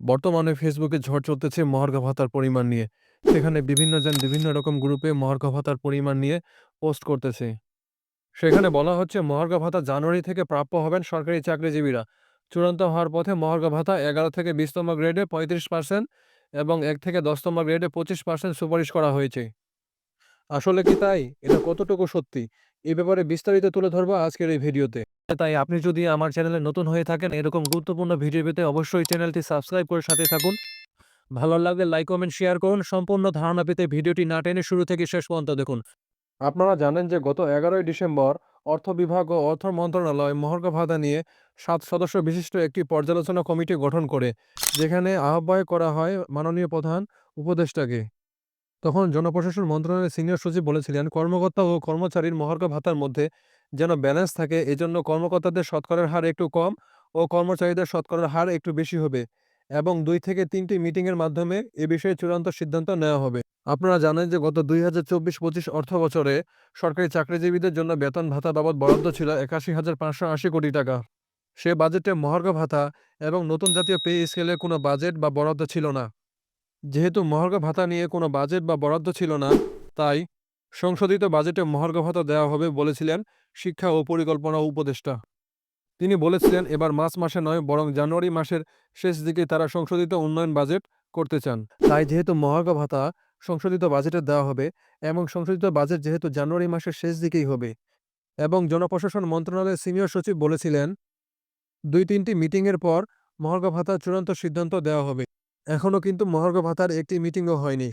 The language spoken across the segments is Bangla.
বর্তমানে ফেসবুকে ঝড় চলতেছে মহার্ঘ ভাতার পরিমাণ নিয়ে। সেখানে বিভিন্ন জন বিভিন্ন রকম গ্রুপে মহার্ঘ ভাতার পরিমাণ নিয়ে পোস্ট করতেছে। সেখানে বলা হচ্ছে মহার্ঘ ভাতা জানুয়ারি থেকে প্রাপ্য হবেন সরকারি চাকরিজীবীরা। চূড়ান্ত হওয়ার পথে মহার্ঘ ভাতা ১১ থেকে ২০ তম গ্রেডে ৩৫% এবং এক থেকে ১০ তম গ্রেডে ২৫% সুপারিশ করা হয়েছে। আসলে কি তাই? এটা কতটুকু সত্যি? এ ব্যাপারে বিস্তারিত তুলে ধরবো আজকের এই ভিডিওতে। তাই আপনি যদি আমার চ্যানেলে নতুন হয়ে থাকেন এরকম গুরুত্বপূর্ণ ভিডিও পেতে অবশ্যই চ্যানেলটি সাবস্ক্রাইব করে সাথে থাকুন। ভালো লাগলে লাইক, কমেন্ট, শেয়ার করুন। সম্পূর্ণ ধারণা পেতে ভিডিওটি না টেনে শুরু থেকে শেষ পর্যন্ত দেখুন। আপনারা জানেন যে গত ১১ই ডিসেম্বর অর্থ বিভাগ ও অর্থ মন্ত্রণালয় মহার্ঘ ভাতা নিয়ে সাত সদস্য বিশিষ্ট একটি পর্যালোচনা কমিটি গঠন করে, যেখানে আহ্বায়ক করা হয় মাননীয় প্রধান উপদেষ্টাকে। তখন জনপ্রশাসন মন্ত্রণালয়ের সিনিয়র সচিব বলেছিলেন, কর্মকর্তা ও কর্মচারীর মহার্ঘ ভাতার মধ্যে যেন ব্যালেন্স থাকে এজন্য কর্মকর্তাদের শতকরার হার একটু কম ও কর্মচারীদের শতকরার হার একটু বেশি হবে এবং দুই থেকে তিনটি মিটিংয়ের মাধ্যমে এ বিষয়ে চূড়ান্ত সিদ্ধান্ত নেওয়া হবে। আপনারা জানেন যে গত ২০২৪-২৫ অর্থবছরে সরকারি চাকরিজীবীদের জন্য বেতন ভাতা বাবদ বরাদ্দ ছিল ৮১,৫৮০ কোটি টাকা। সে বাজেটে মহার্ঘ ভাতা এবং নতুন জাতীয় পে স্কেলের কোনো বাজেট বা বরাদ্দ ছিল না। যেহেতু মহার্ঘ ভাতা নিয়ে কোনো বাজেট বা বরাদ্দ ছিল না, তাই সংশোধিত বাজেটে মহার্ঘ ভাতা দেওয়া হবে বলেছিলেন শিক্ষা ও পরিকল্পনা উপদেষ্টা। তিনি বলেছিলেন এবার মার্চ মাসে নয় বরং জানুয়ারি মাসের শেষ দিকে তারা সংশোধিত উন্নয়ন বাজেট করতে চান। তাই যেহেতু মহার্ঘ ভাতা সংশোধিত বাজেটে দেওয়া হবে এবং সংশোধিত বাজেট যেহেতু জানুয়ারি মাসের শেষ দিকেই হবে এবং জনপ্রশাসন মন্ত্রণালয়ের সিনিয়র সচিব বলেছিলেন, ২-৩টি মিটিংয়ের পর মহার্ঘ ভাতা চূড়ান্ত সিদ্ধান্ত দেওয়া হবে। এখনও কিন্তু মহার্ঘ ভাতার একটি মিটিংও হয়নি।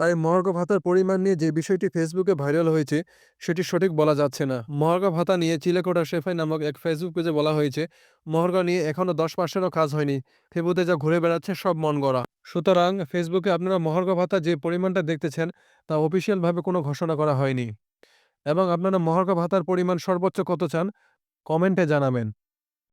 তাই মহার্ঘ ভাতার পরিমাণ নিয়ে যে বিষয়টি ফেসবুকে ভাইরাল হয়েছে, সেটি সঠিক বলা যাচ্ছে না। মহার্ঘ ভাতা নিয়ে চিলেকোঠা শেফাই নামক এক ফেসবুক পেজে বলা হয়েছে, মহার্ঘ নিয়ে এখনও ১০%ও কাজ হয়নি। ফেবুতে যা ঘুরে বেড়াচ্ছে সব মন গড়া সুতরাং ফেসবুকে আপনারা মহার্ঘ ভাতা যে পরিমাণটা দেখতেছেন, তা অফিসিয়ালভাবে কোনো ঘোষণা করা হয়নি এবং আপনারা মহার্ঘ ভাতার পরিমাণ সর্বোচ্চ কত চান, কমেন্টে জানাবেন।